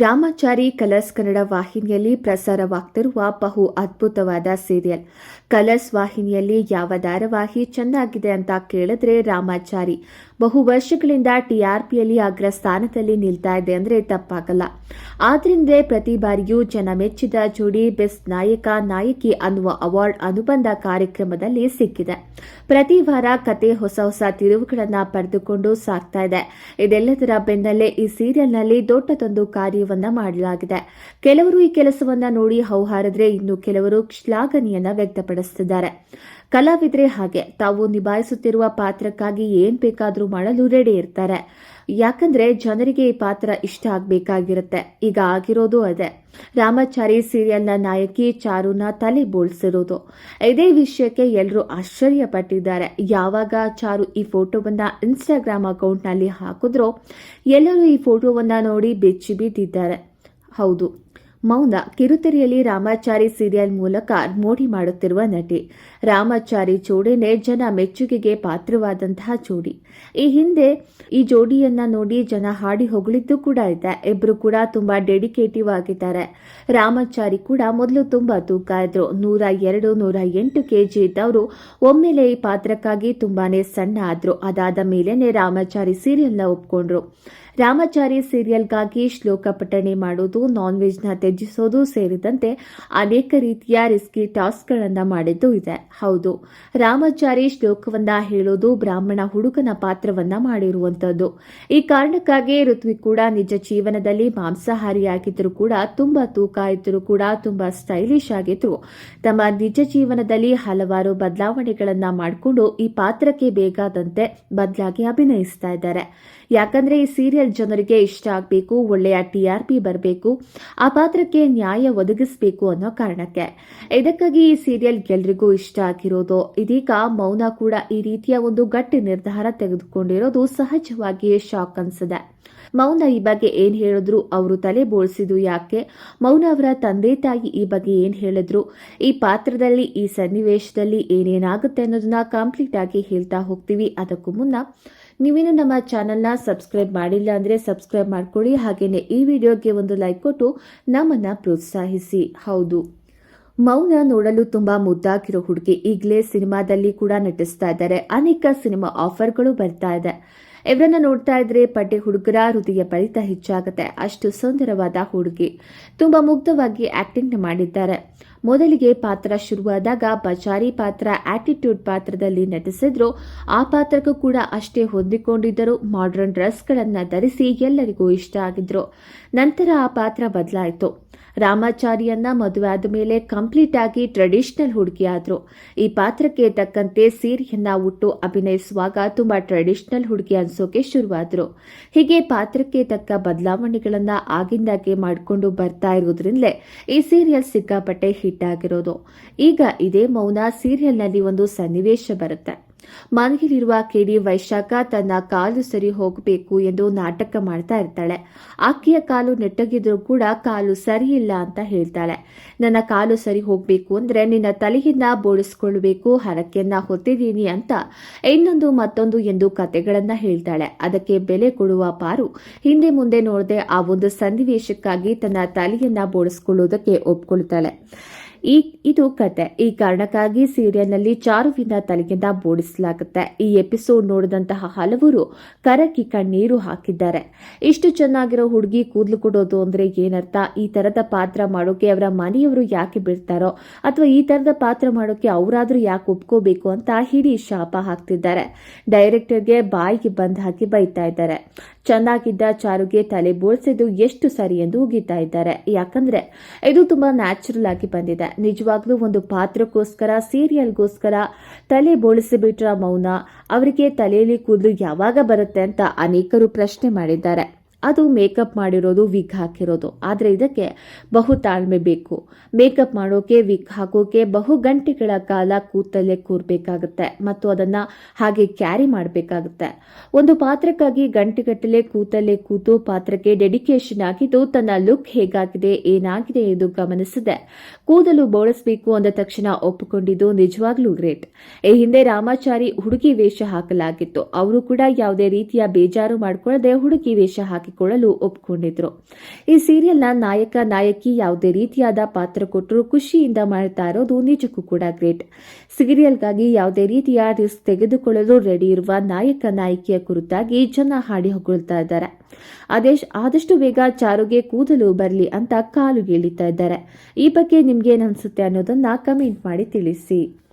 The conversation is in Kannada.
ರಾಮಾಚಾರಿ ಕಲರ್ಸ್ ಕನ್ನಡ ವಾಹಿನಿಯಲ್ಲಿ ಪ್ರಸಾರವಾಗ್ತಿರುವ ಬಹು ಅದ್ಭುತವಾದ ಸೀರಿಯಲ್. ಕಲರ್ಸ್ ವಾಹಿನಿಯಲ್ಲಿ ಯಾವ ಧಾರಾವಾಹಿ ಚೆನ್ನಾಗಿದೆ ಅಂತ ಕೇಳಿದ್ರೆ ರಾಮಾಚಾರಿ. ಬಹು ವರ್ಷಗಳಿಂದ ಟಿಆರ್ಪಿಯಲ್ಲಿ ಅಗ್ರ ಸ್ಥಾನದಲ್ಲಿ ನಿಲ್ತಾ ಇದೆ ಅಂದರೆ ತಪ್ಪಾಗಲ್ಲ. ಆದ್ರಿಂದ ಪ್ರತಿ ಬಾರಿಯೂ ಜನ ಮೆಚ್ಚಿದ ಜೋಡಿ ಬೆಸ್ಟ್ ನಾಯಕ ನಾಯಕಿ ಅನ್ನುವ ಅವಾರ್ಡ್ ಅನುಬಂಧ ಕಾರ್ಯಕ್ರಮದಲ್ಲಿ ಸಿಕ್ಕಿದೆ. ಪ್ರತಿ ವಾರ ಕತೆ ಹೊಸ ಹೊಸ ತಿರುವುಗಳನ್ನು ಪಡೆದುಕೊಂಡು ಸಾಗ್ತಾ ಇದೆ. ಇದೆಲ್ಲದರ ಬೆನ್ನಲ್ಲೇ ಈ ಸೀರಿಯಲ್ನಲ್ಲಿ ದೊಡ್ಡದೊಂದು ಕಾರ್ಯವನ್ನ ಮಾಡಲಾಗಿದೆ. ಕೆಲವರು ಈ ಕೆಲಸವನ್ನ ನೋಡಿ ಹೌಹಾರದ್ರೆ ಇನ್ನು ಕೆಲವರು ಶ್ಲಾಘನೆಯನ್ನ ವ್ಯಕ್ತಪಡಿಸುತ್ತಿದ್ದಾರೆ ಕಲಾವಿದ್ರೆ ಹಾಗೆ. ತಾವು ನಿಭಾಯಿಸುತ್ತಿರುವ ಪಾತ್ರಕ್ಕಾಗಿ ಏನ್ ಬೇಕಾದರೂ ಮಾಡಲು ರೆಡಿ ಇರ್ತಾರೆ. ಯಾಕಂದ್ರೆ ಜನರಿಗೆ ಈ ಪಾತ್ರ ಇಷ್ಟ ಆಗ್ಬೇಕಾಗಿರುತ್ತೆ. ಈಗ ಆಗಿರೋದು ಅದೇ. ರಾಮಾಚಾರಿ ಸೀರಿಯಲ್ನ ನಾಯಕಿ ಚಾರುನ ತಲೆ ಬೋಳ್ಸಿರೋದು. ಇದೇ ವಿಷಯಕ್ಕೆ ಎಲ್ಲರೂ ಆಶ್ಚರ್ಯಪಟ್ಟಿದ್ದಾರೆ. ಯಾವಾಗ ಚಾರು ಈ ಫೋಟೋವನ್ನ ಇನ್ಸ್ಟಾಗ್ರಾಮ್ ಅಕೌಂಟ್ನಲ್ಲಿ ಹಾಕಿದ್ರೋ, ಎಲ್ಲರೂ ಈ ಫೋಟೋವನ್ನ ನೋಡಿ ಬೆಚ್ಚಿ ಬಿದ್ದಿದ್ದಾರೆ ಹೌದು. ಮೌನ ಕಿರುತೆರೆಯಲ್ಲಿ ರಾಮಾಚಾರಿ ಸೀರಿಯಲ್ ಮೂಲಕ ಮೋಡಿ ಮಾಡುತ್ತಿರುವ ನಟಿ. ರಾಮಾಚಾರಿ ಜೋಡಿನೇ ಜನ ಮೆಚ್ಚುಗೆಗೆ ಪಾತ್ರವಾದಂತಹ ಜೋಡಿ. ಈ ಹಿಂದೆ ಈ ಜೋಡಿಯನ್ನ ನೋಡಿ ಜನ ಹಾಡಿ ಹೊಗಳಿದ್ದು ಕೂಡ ಇದೆ. ಇಬ್ರು ಕೂಡ ತುಂಬಾ ಡೆಡಿಕೇಟಿವ್ ಆಗಿದ್ದಾರೆ. ರಾಮಾಚಾರಿ ಕೂಡ ಮೊದಲು ತುಂಬಾ ತೂಕ ಇದ್ರು. ನೂರ ಎರಡು, ನೂರ ಎಂಟು ಕೆಜಿ ಇದ್ದವರು ಒಮ್ಮೆಲೆ ಈ ಪಾತ್ರಕ್ಕಾಗಿ ತುಂಬಾನೇ ಸಣ್ಣ ಆದ್ರು. ಅದಾದ ಮೇಲೇನೆ ರಾಮಾಚಾರಿ ಸೀರಿಯಲ್ನ ಒಪ್ಕೊಂಡ್ರು. ರಾಮಾಚಾರಿ ಸೀರಿಯಲ್ಗಾಗಿ ಶ್ಲೋಕ ಪಠಣೆ ಮಾಡೋದು ನಾನ್ ವೆಜ್ನ ತ್ಯಜಿಸೋದು ಸೇರಿದಂತೆ ಅನೇಕ ರೀತಿಯ ರಿಸ್ಕಿ ಟಾಸ್ಕ್ಗಳನ್ನು ಮಾಡಿದ್ದು ಇದೆ. ಹೌದು, ರಾಮಾಚಾರಿ ಶ್ಲೋಕವನ್ನ ಹೇಳೋದು ಬ್ರಾಹ್ಮಣ ಹುಡುಗನ ಪಾತ್ರವನ್ನ ಮಾಡಿರುವಂತದ್ದು ಈ ಕಾರಣಕ್ಕಾಗಿ ಋತ್ವಿ ಕೂಡ ನಿಜ ಜೀವನದಲ್ಲಿ ಮಾಂಸಾಹಾರಿಯಾಗಿದ್ದರೂ ಕೂಡ, ತುಂಬಾ ತೂಕ ಇದ್ದರೂ ಕೂಡ, ತುಂಬಾ ಸ್ಟೈಲಿಶ್ ಆಗಿದ್ರು. ತಮ್ಮ ನಿಜ ಜೀವನದಲ್ಲಿ ಹಲವಾರು ಬದಲಾವಣೆಗಳನ್ನ ಮಾಡಿಕೊಂಡು ಈ ಪಾತ್ರಕ್ಕೆ ಬೇಕಾದಂತೆ ಬದಲಾಗಿ ಅಭಿನಯಿಸ್ತಾ ಇದ್ದಾರೆ. ಯಾಕಂದ್ರೆ ಈ ಸೀರಿಯಲ್ ಜನರಿಗೆ ಇಷ್ಟ ಆಗಬೇಕು, ಒಳ್ಳೆಯ ಟಿಆರ್ಪಿ ಬರಬೇಕು, ಆ ಪಾತ್ರಕ್ಕೆ ನ್ಯಾಯ ಒದಗಿಸಬೇಕು ಅನ್ನೋ ಕಾರಣಕ್ಕೆ. ಇದಕ್ಕಾಗಿ ಈ ಸೀರಿಯಲ್ ಎಲ್ರಿಗೂ ಇಷ್ಟ ಆಗಿರೋದು. ಇದೀಗ ಮೌನ ಕೂಡ ಈ ರೀತಿಯ ಒಂದು ಗಟ್ಟಿ ನಿರ್ಧಾರ ತೆಗೆದುಕೊಂಡಿರೋದು ಸಹಜವಾಗಿಯೇ ಶಾಕ್ ಅನ್ಸಿದೆ ಮೌನ ಈ ಬಗ್ಗೆ ಏನ್ ಹೇಳಿದ್ರು ಅವರು ತಲೆ ಬೋಳ್ಸಿದ್ದು ಯಾಕೆ? ಮೌನ ಅವರ ತಂದೆ ತಾಯಿ ಈ ಬಗ್ಗೆ ಏನ್ ಹೇಳಿದ್ರು? ಈ ಪಾತ್ರದಲ್ಲಿ, ಈ ಸನ್ನಿವೇಶದಲ್ಲಿ ಏನೇನಾಗುತ್ತೆ ಅನ್ನೋದನ್ನ ಕಂಪ್ಲೀಟ್ ಆಗಿ ಹೇಳ್ತಾ ಹೋಗ್ತೀವಿ. ಅದಕ್ಕೂ ಮುನ್ನ ನೀವೇನು ನಮ್ಮ ಚಾನೆಲ್ನ ಸಬ್ಸ್ಕ್ರೈಬ್ ಮಾಡಿಲ್ಲ ಅಂದರೆ ಸಬ್ಸ್ಕ್ರೈಬ್ ಮಾಡ್ಕೊಳ್ಳಿ. ಹಾಗೆಯೇ ಈ ವಿಡಿಯೋಗೆ ಒಂದು ಲೈಕ್ ಕೊಟ್ಟು ನಮ್ಮನ್ನು ಪ್ರೋತ್ಸಾಹಿಸಿ. ಹೌದು. ಮೌನ ನೋಡಲು ತುಂಬಾ ಮುದ್ದಾಗಿರೋ ಹುಡುಗಿ ಈಗಲೇ ಸಿನಿಮಾದಲ್ಲಿ ಕೂಡ ನಟಿಸ್ತಾ ಇದ್ದಾರೆ. ಅನೇಕ ಸಿನಿಮಾ ಆಫರ್ಗಳು ಬರ್ತಾ ಇದೆ. ಇವರನ್ನ ನೋಡ್ತಾ ಇದ್ರೆ ಪಡ್ಡೆ ಹುಡುಗರ ಹೃದಯ ಬಳಿತ ಹೆಚ್ಚಾಗುತ್ತೆ. ಅಷ್ಟು ಸುಂದರವಾದ ಹುಡುಗಿ. ತುಂಬಾ ಮುಗ್ಧವಾಗಿ ಆಕ್ಟಿಂಗ್ ಮಾಡಿದ್ದಾರೆ. ಮೊದಲಿಗೆ ಪಾತ್ರ ಶುರುವಾದಾಗ ಬಜಾರಿ ಪಾತ್ರ ಆಟಿಟ್ಯೂಡ್ ಪಾತ್ರದಲ್ಲಿ ನಟಿಸಿದ್ರು. ಆ ಪಾತ್ರಕ್ಕೂ ಕೂಡ ಅಷ್ಟೇ ಹೊಂದಿಕೊಂಡಿದ್ದರು. ಮಾಡರ್ನ್ ಡ್ರೆಸ್ಗಳನ್ನು ಧರಿಸಿ ಎಲ್ಲರಿಗೂ ಇಷ್ಟ ಆಗಿದ್ರು. ನಂತರ ಆ ಪಾತ್ರ ಬದಲಾಯಿತು. ರಾಮಾಚಾರಿಯನ್ನ ಮದುವೆ ಆದ ಮೇಲೆ ಕಂಪ್ಲೀಟ್ ಆಗಿ ಟ್ರೆಡಿಷನಲ್ ಹುಡುಗಿಯಾದ್ರು ಈ ಪಾತ್ರಕ್ಕೆ ತಕ್ಕಂತೆ ಸೀರೆಯನ್ನ ಉಟ್ಟು ಅಭಿನಯಿಸುವಾಗ ತುಂಬಾ ಟ್ರೆಡಿಷನಲ್ ಹುಡುಗಿ ಅನ್ಸೋಕೆ ಶುರುವಾದ್ರು. ಹೀಗೆ ಪಾತ್ರಕ್ಕೆ ತಕ್ಕ ಬದಲಾವಣೆಗಳನ್ನ ಆಗಿಂದಾಗೆ ಮಾಡಿಕೊಂಡು ಬರ್ತಾ ಇರೋದ್ರಿಂದಲೇ ಈ ಸೀರಿಯಲ್ ಸಿಕ್ಕಾಪಟ್ಟೆ ಹಿಟ್ ಆಗಿರೋದು ಈಗ ಇದೇ ಮೌನ ಸೀರಿಯಲ್ನಲ್ಲಿ ಒಂದು ಸನ್ನಿವೇಶ ಬರುತ್ತೆ. ಮನೆಯಲ್ಲಿರುವ ಕೆಡಿ ವೈಶಾಖ ತನ್ನ ಕಾಲು ಸರಿ ಹೋಗಬೇಕು ಎಂದು ನಾಟಕ ಮಾಡ್ತಾ ಇರ್ತಾಳೆ. ಆಕೆಯ ಕಾಲು ನೆಟ್ಟಗಿದ್ರೂ ಕೂಡ ಕಾಲು ಸರಿಯಿಲ್ಲ ಅಂತ ಹೇಳ್ತಾಳೆ. ನನ್ನ ಕಾಲು ಸರಿ ಹೋಗಬೇಕು ಅಂದ್ರೆ ನಿನ್ನ ತಲೆಯನ್ನ ಬೋಡಿಸ್ಕೊಳ್ಬೇಕು ಹರಕೆಯನ್ನ ಹೊತ್ತಿದ್ದೀನಿ ಅಂತ ಇನ್ನೊಂದು ಮತ್ತೊಂದು ಎಂದು ಕತೆಗಳನ್ನ ಹೇಳ್ತಾಳೆ. ಅದಕ್ಕೆ ಬೆಲೆ ಕೊಡುವ ಪಾರು ಹಿಂದೆ ಮುಂದೆ ನೋಡದೆ ಆ ಒಂದು ಸನ್ನಿವೇಶಕ್ಕಾಗಿ ತನ್ನ ತಲೆಯನ್ನ ಬೋಡಿಸ್ಕೊಳ್ಳುವುದಕ್ಕೆ ಒಪ್ಕೊಳ್ತಾಳೆ. ಈ, ಇದು ಕತೆ. ಈ ಕಾರಣಕ್ಕಾಗಿ ಸೀರಿಯಲ್ನಲ್ಲಿ ಚಾರುವಿನ ತಲೆಗಿಂದ ಬೋಡಿಸಲಾಗುತ್ತೆ. ಈ ಎಪಿಸೋಡ್ ನೋಡಿದಂತಹ ಹಲವರು ಕರಕಿ ಕಣ್ಣೀರು ಹಾಕಿದ್ದಾರೆ. ಇಷ್ಟು ಚೆನ್ನಾಗಿರೋ ಹುಡುಗಿ ಕೂದಲು ಕೊಡೋದು ಅಂದ್ರೆ ಏನರ್ಥ? ಈ ತರದ ಪಾತ್ರ ಮಾಡೋಕೆ ಅವರ ಮನೆಯವರು ಯಾಕೆ ಬಿಡ್ತಾರೋ ಅಥವಾ ಈ ತರದ ಪಾತ್ರ ಮಾಡೋಕೆ ಅವರಾದ್ರೂ ಯಾಕೆ ಒಪ್ಕೋಬೇಕು ಅಂತ ಹಿಡಿ ಶಾಪ ಹಾಕ್ತಿದ್ದಾರೆ. ಡೈರೆಕ್ಟರ್ಗೆ ಬಾಯಿಗೆ ಬಂದ್ ಹಾಕಿ ಬೈತಾ ಇದ್ದಾರೆ. ಚೆನ್ನಾಗಿದ್ದ ಚಾರುಗೆ ತಲೆ ಬೋಳ್ಸಿದ್ದು ಎಷ್ಟು ಸರಿ ಎಂದು ಉಗಿತಾ ಇದ್ದಾರೆ. ಯಾಕಂದ್ರೆ ಇದು ತುಂಬಾ ನ್ಯಾಚುರಲ್ ಆಗಿ ಬಂದಿದೆ. ನಿಜವಾಗ್ಲೂ ಒಂದು ಪಾತ್ರಕ್ಕೋಸ್ಕರ ಸೀರಿಯಲ್ಗೋಸ್ಕರ ತಲೆ ಬೋಳಿಸಿಬಿಟ್ರ ಮೌನ, ಅವರಿಗೆ ತಲೆಯಲ್ಲಿ ಕೂದಲು ಯಾವಾಗ ಬರುತ್ತೆ ಅಂತ ಅನೇಕರು ಪ್ರಶ್ನೆ ಮಾಡಿದ್ದಾರೆ. ಅದು ಮೇಕಪ್ ಮಾಡಿರೋದು ವಿಗ್ ಹಾಕಿರೋದು. ಆದರೆ ಇದಕ್ಕೆ ಬಹು ತಾಳ್ಮೆ ಬೇಕು. ಮೇಕಪ್ ಮಾಡೋಕೆ ವಿಗ್ ಹಾಕೋಕೆ ಬಹು ಗಂಟೆಗಳ ಕಾಲ ಕೂತಲ್ಲೇ ಕೂರಬೇಕಾಗುತ್ತೆ. ಮತ್ತು ಅದನ್ನು ಹಾಗೆ ಕ್ಯಾರಿ ಮಾಡಬೇಕಾಗುತ್ತೆ. ಒಂದು ಪಾತ್ರಕ್ಕಾಗಿ ಗಂಟೆಗಟ್ಟಲೆ ಕೂತಲ್ಲೇ ಕೂತು ಪಾತ್ರಕ್ಕೆ ಡೆಡಿಕೇಶನ್ ಆಗಿದ್ದು ತನ್ನ ಲುಕ್ ಹೇಗಾಗಿದೆ, ಏನಾಗಿದೆ ಎಂದು ಗಮನಿಸಿದೆ. ಕೂದಲು ಬೋಳಿಸಬೇಕು ಅಂದ ತಕ್ಷಣ ಒಪ್ಪಿಕೊಂಡಿದ್ದು ನಿಜವಾಗ್ಲೂ ಗ್ರೇಟ್ ಈ ಹಿಂದೆ ರಾಮಾಚಾರಿ ಹುಡುಗಿ ವೇಷ ಹಾಕಲಾಗಿತ್ತು. ಅವರು ಕೂಡ ಯಾವುದೇ ರೀತಿಯ ಬೇಜಾರು ಮಾಡಿಕೊಳ್ಳದೆ ಹುಡುಗಿ ವೇಷ ಹಾಕಿ ಹಾಕಿಕೊಳ್ಳಲು ಒಪ್ಕೊಂಡಿದ್ರು. ಈ ಸೀರಿಯಲ್ನ ನಾಯಕ, ನಾಯಕಿ ಯಾವುದೇ ರೀತಿಯಾದ ಪಾತ್ರ ಕೊಟ್ಟರು ಖುಷಿಯಿಂದ ಮಾಡ್ತಾ ಇರೋದು ನಿಜಕ್ಕೂ ಕೂಡ ಗ್ರೇಟ್. ಸೀರಿಯಲ್ಗಾಗಿ ಯಾವುದೇ ರೀತಿಯ ರಿಸ್ಕ್ ತೆಗೆದುಕೊಳ್ಳಲು ರೆಡಿ ಇರುವ ನಾಯಕ, ನಾಯಕಿಯ ಕುರಿತಾಗಿ ಜನ ಹಾಡಿ ಹೊಗಳ್ತಾ ಇದ್ದಾರೆ. ಆದೇಶ್, ಆದಷ್ಟು ಬೇಗ ಚಾರುಗೆ ಕೂದಲು ಬರಲಿ ಅಂತ ಕಾಲು ಗೀಳಿತಾ ಇದ್ದಾರೆ. ಈ ಬಗ್ಗೆ ನಿಮ್ಗೆ ಅನ್ಸುತ್ತೆ ಅನ್ನೋದನ್ನ ಕಮೆಂಟ್ ಮಾಡಿ ತಿಳಿಸಿ.